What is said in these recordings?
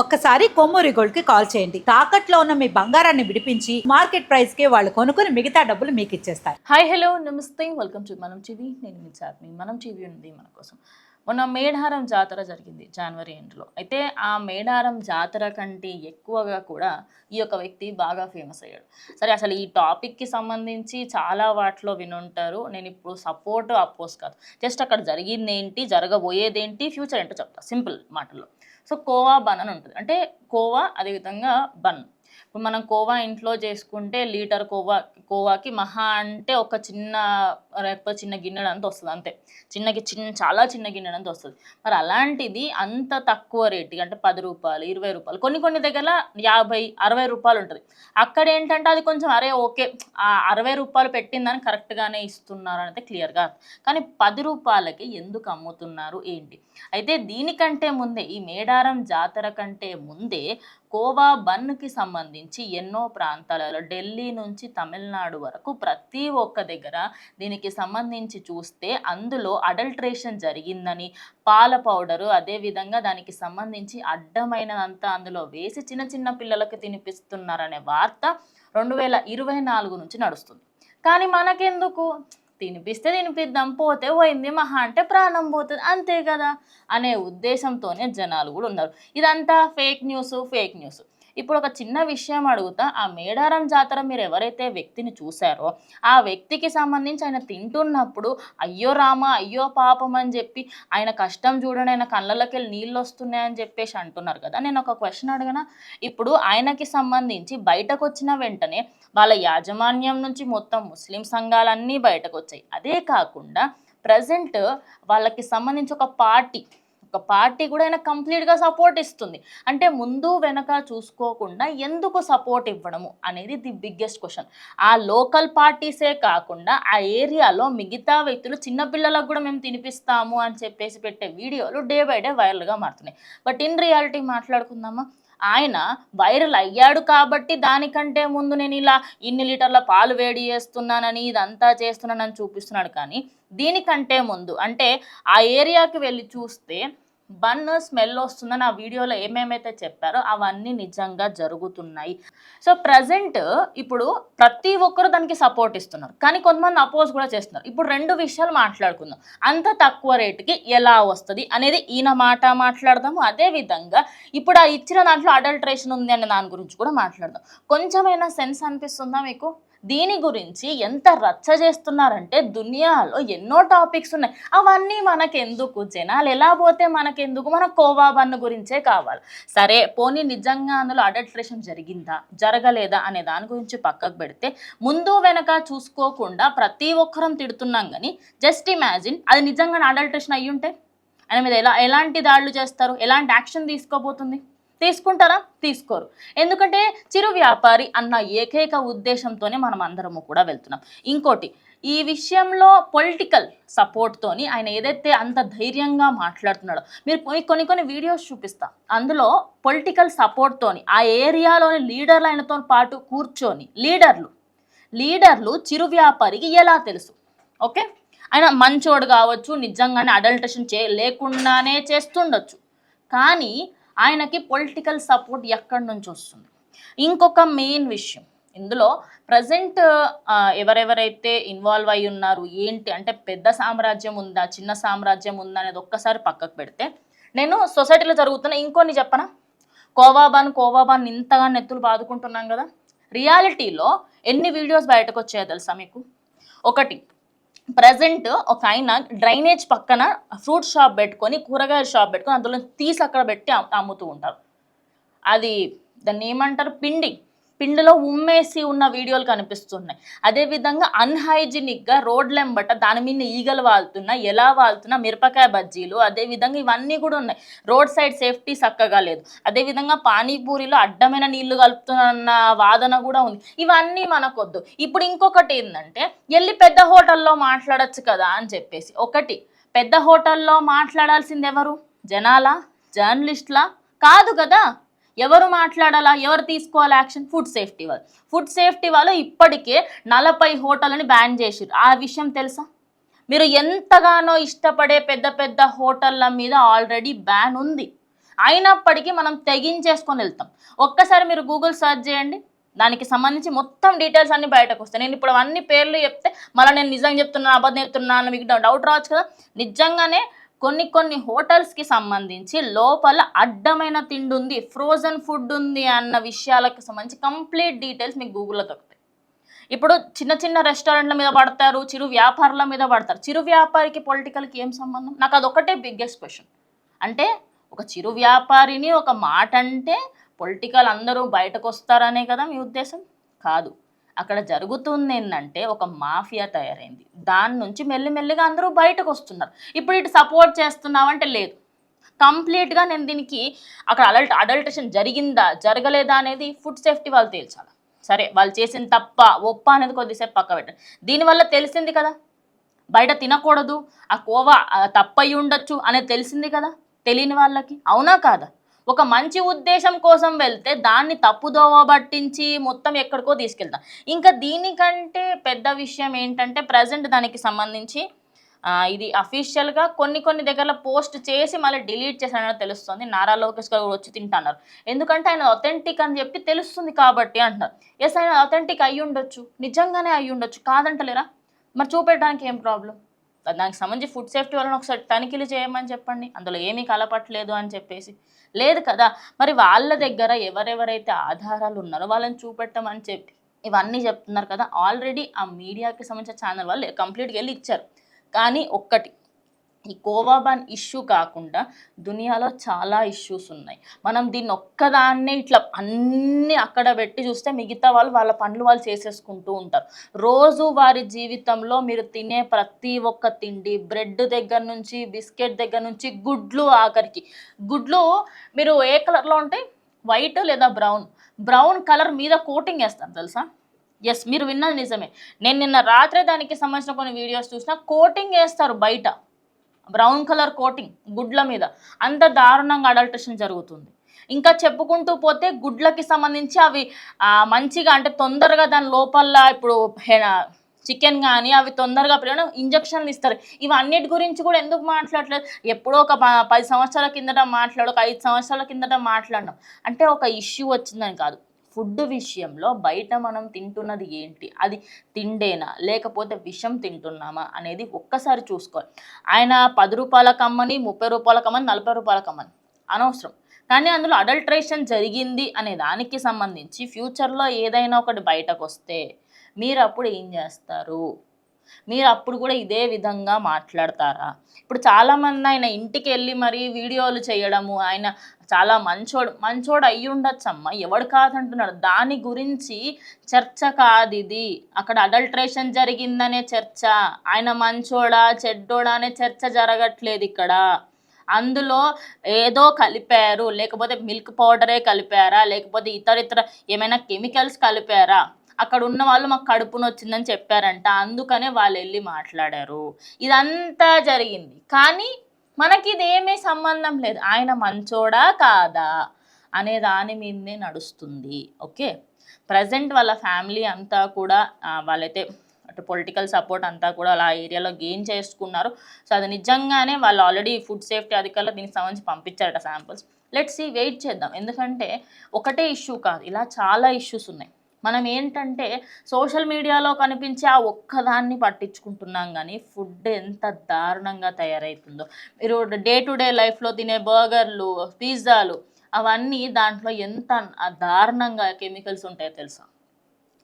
ఒక్కసారి కొమ్మూరి గోల్డ్కి కాల్ చేయండి. తాకట్లో ఉన్న మీ బంగారాన్ని విడిపించి మార్కెట్ ప్రైస్కి వాళ్ళు కొనుక్కుని మిగతా డబ్బులు మీకు ఇచ్చేస్తారు. హాయ్ హలో నమస్తే. వెల్కమ్ టు మనం టీవీ. నేను మీ చార్మి. మనం టీవీ ఉంది మన కోసం. మొన్న మేడారం జాతర జరిగింది జనవరి ఎండ్లో. అయితే ఆ మేడారం జాతర కంటే ఎక్కువగా కూడా ఈ యొక్క వ్యక్తి బాగా ఫేమస్ అయ్యాడు. సరే అసలు ఈ టాపిక్కి సంబంధించి చాలా వాటిలో వినుంటారు. నేను ఇప్పుడు సపోర్ట్ అపోజ్ కాదు. జస్ట్ అక్కడ జరిగింది ఏంటి జరగబోయేదేంటి ఫ్యూచర్ ఏంటో చెప్తా. సింపుల్ మాటల్లో. సో కోవా బన్ అని ఉంటుంది. అంటే కోవా అదేవిధంగా బన్. ఇప్పుడు మనం కోవా ఇంట్లో చేసుకుంటే లీటర్ కోవా కోవాకి మహా అంటే ఒక చిన్న లేకపోతే చిన్న గిన్నెడు అంత వస్తుంది అంతే. చిన్నకి చిన్న చాలా చిన్న గిన్నెడు అంత వస్తుంది. మరి అలాంటిది అంత తక్కువ రేటుకి అంటే పది రూపాయలు ఇరవై రూపాయలు కొన్ని కొన్ని దగ్గర యాభై అరవై రూపాయలు ఉంటుంది. అక్కడ ఏంటంటే అది కొంచెం అరే ఓకే ఆ అరవై రూపాయలు పెట్టిందని కరెక్ట్గానే ఇస్తున్నారు అనేది క్లియర్గా కానీ పది రూపాయలకి ఎందుకు అమ్ముతున్నారు ఏంటి? అయితే దీనికంటే ముందే ఈ మేడారం జాతర కంటే ముందే కోవా బన్కి సంబంధించి ఎన్నో ప్రాంతాలలో ఢిల్లీ నుంచి తమిళనాడు వరకు ప్రతి ఒక్క దగ్గర దీనికి సంబంధించి చూస్తే అందులో అడల్ట్రేషన్ జరిగిందని పాల పౌడరు అదేవిధంగా దానికి సంబంధించి అడ్డమైనదంతా అందులో వేసి చిన్న చిన్న పిల్లలకు తినిపిస్తున్నారనే వార్త రెండు వేల ఇరవై నాలుగు నుంచి నడుస్తుంది. కానీ మనకెందుకు? తినిపిస్తే తినిపిద్దాం పోతే పోయింది మహా అంటే ప్రాణం పోతుంది అంతే కదా అనే ఉద్దేశంతోనే జనాలు కూడా ఉన్నారు. ఇదంతా ఫేక్ న్యూస్ ఫేక్ న్యూస్ ఇప్పుడు ఒక చిన్న విషయం అడుగుతా. ఆ మేడారం జాతర మీరు ఎవరైతే వ్యక్తిని చూశారో ఆ వ్యక్తికి సంబంధించి ఆయన తింటున్నప్పుడు అయ్యో రామ అయ్యో పాపం అని చెప్పి ఆయన కష్టం చూడండి ఆయన కళ్ళలోకి వెళ్ళి నీళ్ళు వస్తున్నాయని చెప్పేసి అంటున్నారు కదా. నేను ఒక క్వశ్చన్ అడగనా? ఇప్పుడు ఆయనకి సంబంధించి బయటకు వచ్చిన వెంటనే వాళ్ళ యాజమాన్యం నుంచి మొత్తం ముస్లిం సంఘాలన్నీ బయటకు వచ్చాయి అదే కాకుండా ప్రజెంట్ వాళ్ళకి సంబంధించి ఒక పార్టీ ఒక పార్టీ కూడా ఆయన కంప్లీట్గా సపోర్ట్ ఇస్తుంది. అంటే ముందు వెనక చూసుకోకుండా ఎందుకు సపోర్ట్ ఇవ్వడము అనేది ది బిగ్గెస్ట్ క్వశ్చన్. ఆ లోకల్ పార్టీసే కాకుండా ఆ ఏరియాలో మిగతా వ్యక్తులు చిన్నపిల్లలకు కూడా మేము తినిపిస్తాము అని చెప్పేసి పెట్టే వీడియోలు డే బై డే వైరల్గా మారుతున్నాయి. బట్ ఇన్ రియాలిటీ మాట్లాడుకుందామా? ఆయన వైరల్ అయ్యాడు కాబట్టి దానికంటే ముందు నేను ఇలా ఇన్ని లీటర్ల పాలు వేడి చేస్తున్నానని ఇదంతా చేస్తున్నానని చూపిస్తున్నాడు కానీ దీనికంటే ముందు అంటే ఆ ఏరియాకి వెళ్ళి చూస్తే బన్ స్మెల్ వస్తుందని ఆ వీడియోలో ఏమేమైతే చెప్పారో అవన్నీ నిజంగా జరుగుతున్నాయి. సో ప్రజెంట్ ఇప్పుడు ప్రతి ఒక్కరు దానికి సపోర్ట్ ఇస్తున్నారు. కానీ కొంతమంది అపోజ్ కూడా చేస్తున్నారు. ఇప్పుడు రెండు విషయాలు మాట్లాడుకుందాం. అంత తక్కువ రేటుకి ఎలా వస్తుంది అనేది ఈయన మాట మాట్లాడదాము. అదే విధంగా ఇప్పుడు ఆ ఇచ్చిన దాంట్లో అడల్ట్రేషన్ ఉంది అనే దాని గురించి కూడా మాట్లాడదాం. కొంచెమైనా సెన్స్ అనిపిస్తుందా మీకు? దీని గురించి ఎంత రచ్చ చేస్తున్నారంటే దునియాలో ఎన్నో టాపిక్స్ ఉన్నాయి. అవన్నీ మనకెందుకు? జనాలు ఎలా పోతే మనకెందుకు? మన కోవాబన్ను గురించే కావాలి. సరే పోనీ నిజంగా అందులో అడల్ట్రేషన్ జరిగిందా? జరగలేదా? అనే దాని గురించి పక్కకు పెడితే ముందు వెనక చూసుకోకుండా ప్రతి ఒక్కరం తిడుతున్నాం కానీ జస్ట్ ఇమాజిన్ అది నిజంగా అడల్ట్రేషన్ అయ్యి ఉంటే ఆయన మీద ఎలా ఎలాంటి దాడులు చేస్తారు? ఎలాంటి యాక్షన్ తీసుకోబోతుంది? తీసుకుంటారా? తీసుకోరు. ఎందుకంటే చిరు వ్యాపారి అన్న ఏకైక ఉద్దేశంతోనే మనం అందరము కూడా వెళ్తున్నాం. ఇంకోటి ఈ విషయంలో పొలిటికల్ సపోర్ట్తోని ఆయన ఏదైతే అంత ధైర్యంగా మాట్లాడుతున్నాడో మీరు కొన్ని కొన్ని వీడియోస్ చూపిస్తా. అందులో పొలిటికల్ సపోర్ట్తోని ఆ ఏరియాలోని లీడర్లు ఆయనతో పాటు కూర్చొని లీడర్లు లీడర్లు చిరు వ్యాపారికి ఎలా తెలుసు? ఓకే? ఆయన మంచోడు కావచ్చు నిజంగానే అడల్టేషన్ చే లేకుండానే చేస్తుండొచ్చు. కానీ ఆయనకి పొలిటికల్ సపోర్ట్ ఎక్కడి నుంచి వస్తుంది? ఇంకొక మెయిన్ విషయం. ఇందులో ప్రజెంట్ ఎవరెవరైతే ఇన్వాల్వ్ అయి ఉన్నారు ఏంటి అంటే పెద్ద సామ్రాజ్యం ఉందా చిన్న సామ్రాజ్యం ఉందా అనేది ఒక్కసారి పక్కకు పెడితే నేను సొసైటీలో జరుగుతున్న ఇంకొన్ని చెప్పనా? కోవాబాన్ కోవాబాన్ ఇంతగా నెత్తులు బాదుకుంటున్నాం కదా. రియాలిటీలో ఎన్ని వీడియోస్ బయటకు వచ్చాయో తెలుసా మీకు? ఒకటి ప్రజెంట్ ఒక ఆయన డ్రైనేజ్ పక్కన ఫ్రూట్ షాప్ పెట్టుకొని కూరగాయల షాప్ పెట్టుకొని అందులో తీసి అక్కడ పెట్టి అమ్ముతూ ఉంటారు. అది దాన్ని ఏమంటారు? పిండి. పిండిలో ఉమ్మేసి ఉన్న వీడియోలు కనిపిస్తున్నాయి. అదేవిధంగా అన్హైజినిక్గా రోడ్లెంబట దాని మీద ఈగలు వాళ్తున్నా ఎలా వాళ్తున్నా మిరపకాయ బజ్జీలు అదేవిధంగా ఇవన్నీ కూడా ఉన్నాయి. రోడ్ సైడ్ సేఫ్టీ చక్కగా లేదు. అదేవిధంగా పానీపూరిలో అడ్డమైన నీళ్ళు కలుపుతున్న వాదన కూడా ఉంది. ఇవన్నీ మనకొద్దు. ఇప్పుడు ఇంకొకటి ఏంటంటే వెళ్ళి పెద్ద హోటల్లో మాట్లాడొచ్చు కదా అని చెప్పేసి. ఒకటి పెద్ద హోటల్లో మాట్లాడాల్సింది ఎవరు జనాలా? జర్నలిస్ట్లా? కాదు కదా! ఎవరు మాట్లాడాలా? ఎవరు తీసుకోవాలి యాక్షన్? ఫుడ్ సేఫ్టీ వాళ్ళు. ఫుడ్ సేఫ్టీ వాళ్ళు ఇప్పటికే నలభై హోటళ్ళని బ్యాన్ చేసిర్రు. ఆ విషయం తెలుసా? మీరు ఎంతగానో ఇష్టపడే పెద్ద పెద్ద హోటళ్ళ మీద ఆల్రెడీ బ్యాన్ ఉంది. అయినప్పటికీ మనం తెగించేసుకొని వెళ్తాం. ఒక్కసారి మీరు గూగుల్ సెర్చ్ చేయండి. దానికి సంబంధించి మొత్తం డీటెయిల్స్ అన్ని బయటకు వస్తాయి. నేను ఇప్పుడు అన్ని పేర్లు చెప్తే మళ్ళీ నేను నిజంగా చెప్తున్నాను అబద్ధం చెప్తున్నాను మీకు డౌట్ రావచ్చు కదా? నిజంగానే కొన్ని కొన్ని హోటల్స్కి సంబంధించి లోపల అడ్డమైన తిండి ఉంది ఫ్రోజన్ ఫుడ్ ఉంది అన్న విషయాలకు సంబంధించి కంప్లీట్ డీటెయిల్స్ మీకు గూగుల్లో దొరుకుతాయి. ఇప్పుడు చిన్న చిన్న రెస్టారెంట్ల మీద పడతారు చిరు వ్యాపారుల మీద పడతారు. చిరు వ్యాపారికి పొలిటికల్కి ఏం సంబంధం? నాకు అదొకటే బిగ్గెస్ట్ క్వశ్చన్. అంటే ఒక చిరు వ్యాపారిని ఒక మాట అంటే పొలిటికల్ అందరూ బయటకు వస్తారనే కదా మీ ఉద్దేశం? కాదు. అక్కడ జరుగుతుంది ఏంటంటే ఒక మాఫియా తయారైంది. దాని నుంచి మెల్లిమెల్లిగా అందరూ బయటకు వస్తున్నారు ఇప్పుడు ఇటు సపోర్ట్ చేస్తున్నావంటే లేదు. కంప్లీట్గా నేను దీనికి అక్కడ అడల్ట్ అడల్టేషన్ జరిగిందా జరగలేదా అనేది ఫుడ్ సేఫ్టీ వాళ్ళు తేల్చాలి. సరే వాళ్ళు చేసిన తప్ప ఒప్ప అనేది కొద్దిసేపు పక్క పెట్టండి దీనివల్ల తెలిసింది కదా? బయట తినకూడదు ఆ కోవా తప్పయి ఉండొచ్చు అనేది తెలిసింది కదా? తెలియని వాళ్ళకి. అవునా కాదా? ఒక మంచి ఉద్దేశం కోసం వెళ్తే దాన్ని తప్పుదోవ పట్టించి మొత్తం ఎక్కడికో తీసుకెళ్తాం. ఇంకా దీనికంటే పెద్ద విషయం ఏంటంటే ప్రజెంట్ దానికి సంబంధించి ఇది అఫీషియల్గా కొన్ని కొన్ని దగ్గర పోస్ట్ చేసి మళ్ళీ డిలీట్ చేశానని తెలుస్తుంది. నారా లోకేష్ గారు కూడా వచ్చి తింటున్నారు. ఎందుకంటే ఆయన అథెంటిక్ అని చెప్పి తెలుస్తుంది కాబట్టి అంటున్నారు. ఎస్ ఆయన అథెంటిక్ అయ్యి ఉండొచ్చు నిజంగానే అయ్యి ఉండొచ్చు కాదంటలేరా? మరి చూపెట్టడానికి ఏం ప్రాబ్లం దానికి సంబంధించి ఫుడ్ సేఫ్టీ వలన ఒకసారి తనిఖీలు చేయమని చెప్పండి. అందులో ఏమీ కలపట్లేదు అని చెప్పేసి. లేదు కదా. మరి వాళ్ళ దగ్గర ఎవరెవరైతే ఆధారాలు ఉన్నారో వాళ్ళని చూపెట్టమని చెప్పి ఇవన్నీ చెప్తున్నారు కదా. ఆల్రెడీ ఆ మీడియాకి సంబంధించిన ఛానల్ వాళ్ళు కంప్లీట్గా వెళ్ళి ఇచ్చారు. కానీ ఒక్కటి ఈ కోవాబాన్ ఇష్యూ కాకుండా దునియాలో చాలా ఇష్యూస్ ఉన్నాయి. మనం దీన్ని ఒక్కదాన్నే ఇట్లా అన్నీ అక్కడ పెట్టి చూస్తే మిగతా వాళ్ళు వాళ్ళ పనులు వాళ్ళు చేసేసుకుంటూ ఉంటారు. రోజు వారి జీవితంలో మీరు తినే ప్రతి ఒక్క తిండి బ్రెడ్ దగ్గర నుంచి బిస్కెట్ దగ్గర నుంచి గుడ్లు ఆఖరికి. గుడ్లు మీరు ఏ కలర్లో ఉంటాయి వైట్ లేదా బ్రౌన్ బ్రౌన్ కలర్ మీద కోటింగ్ వేస్తారు తెలుసా? ఎస్ మీరు విన్నది నిజమే. నేను నిన్న రాత్రే దానికి సంబంధించిన కొన్ని వీడియోస్ చూసినా కోటింగ్ వేస్తారు బయట. బ్రౌన్ కలర్ కోటింగ్ గుడ్ల మీద అంత దారుణంగా అడల్ట్రేషన్ జరుగుతుంది. ఇంకా చెప్పుకుంటూ పోతే గుడ్లకి సంబంధించి అవి మంచిగా అంటే తొందరగా దాని లోపల ఇప్పుడు చికెన్ కానీ అవి తొందరగా పెరగడం ఇంజక్షన్లు ఇస్తారు. ఇవన్నిటి గురించి కూడా ఎందుకు మాట్లాడలేదు ఎప్పుడో ఒక ప- పది సంవత్సరాల కిందట మాట్లాడు ఒక ఐదు సంవత్సరాల కిందట మాట్లాడడం అంటే ఒక ఇష్యూ వచ్చిందని కాదు. ఫుడ్ విషయంలో బయట మనం తింటున్నది ఏంటి? అది తిండేనా? లేకపోతే విషం తింటున్నామా? అనేది ఒక్కసారి చూసుకోవాలి. ఆయన పది రూపాయల కమ్మని ముప్పై రూపాయల కమ్మని నలభై రూపాయల కమ్మని అనవసరం. కానీ అందులో అడల్ట్రేషన్ జరిగింది అనే దానికి సంబంధించి ఫ్యూచర్లో ఏదైనా ఒకటి బయటకు వస్తే మీరు అప్పుడు ఏం చేస్తారు? మీరు అప్పుడు కూడా ఇదే విధంగా మాట్లాడతారా? ఇప్పుడు చాలామంది ఆయన ఇంటికి వెళ్ళి మరి వీడియోలు చేయడము ఆయన చాలా మంచోడు మంచోడు అయ్యి ఉండొచ్చమ్మ ఎవడు కాదంటున్నాడు. దాని గురించి చర్చ కాదు ఇది అక్కడ అడల్ట్రేషన్ జరిగిందనే చర్చ ఆయన మంచోడా చెడ్డోడా అనే చర్చ జరగట్లేదు ఇక్కడ. అందులో ఏదో కలిపారు. లేకపోతే మిల్క్ పౌడరే కలిపారా? లేకపోతే ఇతర ఇతర ఏమైనా కెమికల్స్ కలిపారా? అక్కడ ఉన్న వాళ్ళు మాకు కడుపును వచ్చిందని చెప్పారంట. అందుకనే వాళ్ళు వెళ్ళి మాట్లాడారు. ఇదంతా జరిగింది. కానీ మనకి ఇదేమీ సంబంధం లేదు. ఆయన మంచోడా కాదా అనే దాని మీదనే నడుస్తుంది. ఓకే? ప్రజెంట్ వాళ్ళ ఫ్యామిలీ అంతా కూడా వాళ్ళైతే అటు పొలిటికల్ సపోర్ట్ అంతా కూడా అలా ఏరియాలో గెయిన్ చేసుకున్నారు. సో అది నిజంగానే వాళ్ళు ఆల్రెడీ ఫుడ్ సేఫ్టీ అధికారులు దీనికి సంబంధించి పంపించారట శాంపుల్స్. లెట్స్ సి వెయిట్ చేద్దాం. ఎందుకంటే ఒకటే ఇష్యూ కాదు. ఇలా చాలా ఇష్యూస్ ఉన్నాయి. మనం ఏంటంటే సోషల్ మీడియాలో కనిపించే ఆ ఒక్కదాన్ని పట్టించుకుంటున్నాం కానీ ఫుడ్ ఎంత దారుణంగా తయారవుతుందో మీరు డే టు డే లైఫ్లో తినే బర్గర్లు పిజ్జాలు అవన్నీ దాంట్లో ఎంత దారుణంగా కెమికల్స్ ఉంటాయో తెలుసా?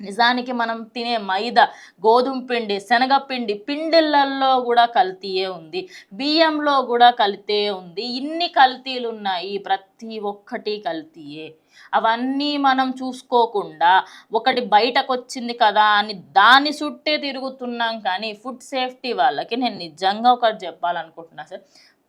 నిజానికి మనం తినే మైదా గోధుమ పిండి శనగపిండి పిండిళ్ళల్లో కూడా కల్తీయే ఉంది. బియ్యంలో కూడా కల్తీ ఉంది. ఇన్ని కల్తీలు ఉన్నాయి ప్రతి ఒక్కటి కల్తీయే. అవన్నీ మనం చూసుకోకుండా ఒకటి బయటకు వచ్చింది కదా అని దాని చుట్టే తిరుగుతున్నాం కానీ ఫుడ్ సేఫ్టీ వాళ్ళకి నేను నిజంగా ఒకటి చెప్పాలనుకుంటున్నా సార్.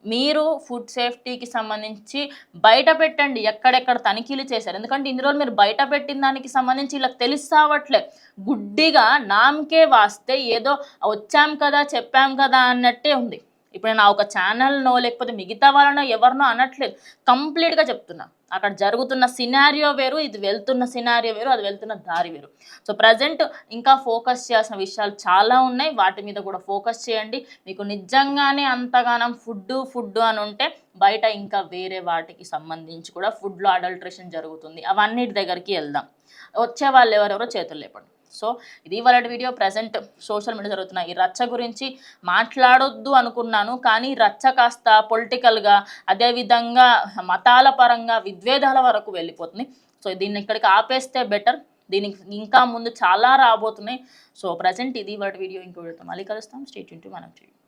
మీరు ఫుడ్ సేఫ్టీకి సంబంధించి బయట పెట్టండి. ఎక్కడెక్కడ తనిఖీలు చేశారు. ఎందుకంటే ఇన్ని రోజులు మీరు బయట పెట్టిన దానికి సంబంధించి ఇలా తెలుస్తావట్లే గుడ్డిగా నామకే వాస్తే ఏదో వచ్చాం కదా చెప్పాం కదా అన్నట్టే ఉంది. ఇప్పుడు నేను ఒక ఛానల్నో లేకపోతే మిగతా వాళ్ళనో ఎవరినో అనట్లేదు. కంప్లీట్గా చెప్తున్నా. అక్కడ జరుగుతున్న సినారియో వేరు ఇది వెళ్తున్న సినారియో వేరు అది వెళ్తున్న దారి వేరు. సో ప్రజెంట్ ఇంకా ఫోకస్ చేయాల్సిన విషయాలు చాలా ఉన్నాయి. వాటి మీద కూడా ఫోకస్ చేయండి. మీకు నిజంగానే అంతగానం ఫుడ్ ఫుడ్ అని ఉంటే బయట ఇంకా వేరే వాటికి సంబంధించి కూడా ఫుడ్లో అడల్ట్రేషన్ జరుగుతుంది. అవన్నిటి దగ్గరికి వెళ్దాం. వచ్చే వాళ్ళు ఎవరెవరో చేతులు లేపండి. సో ఇది ఇవాళ వీడియో ప్రజెంట్ సోషల్ మీడియా జరుగుతున్న ఈ రచ్చ గురించి మాట్లాడొద్దు అనుకున్నాను కానీ రచ్చ కాస్త పొలిటికల్గా అదేవిధంగా మతాల పరంగా విద్వేదాల వరకు వెళ్ళిపోతుంది. సో దీన్ని ఇక్కడికి ఆపేస్తే బెటర్. దీనికి ఇంకా ముందు చాలా రాబోతున్నాయి. సో ప్రజెంట్ ఇది వాటి వీడియో ఇంకో మళ్ళీ కలుస్తాం. స్టేట్ ఇంటూ మనం చేయండి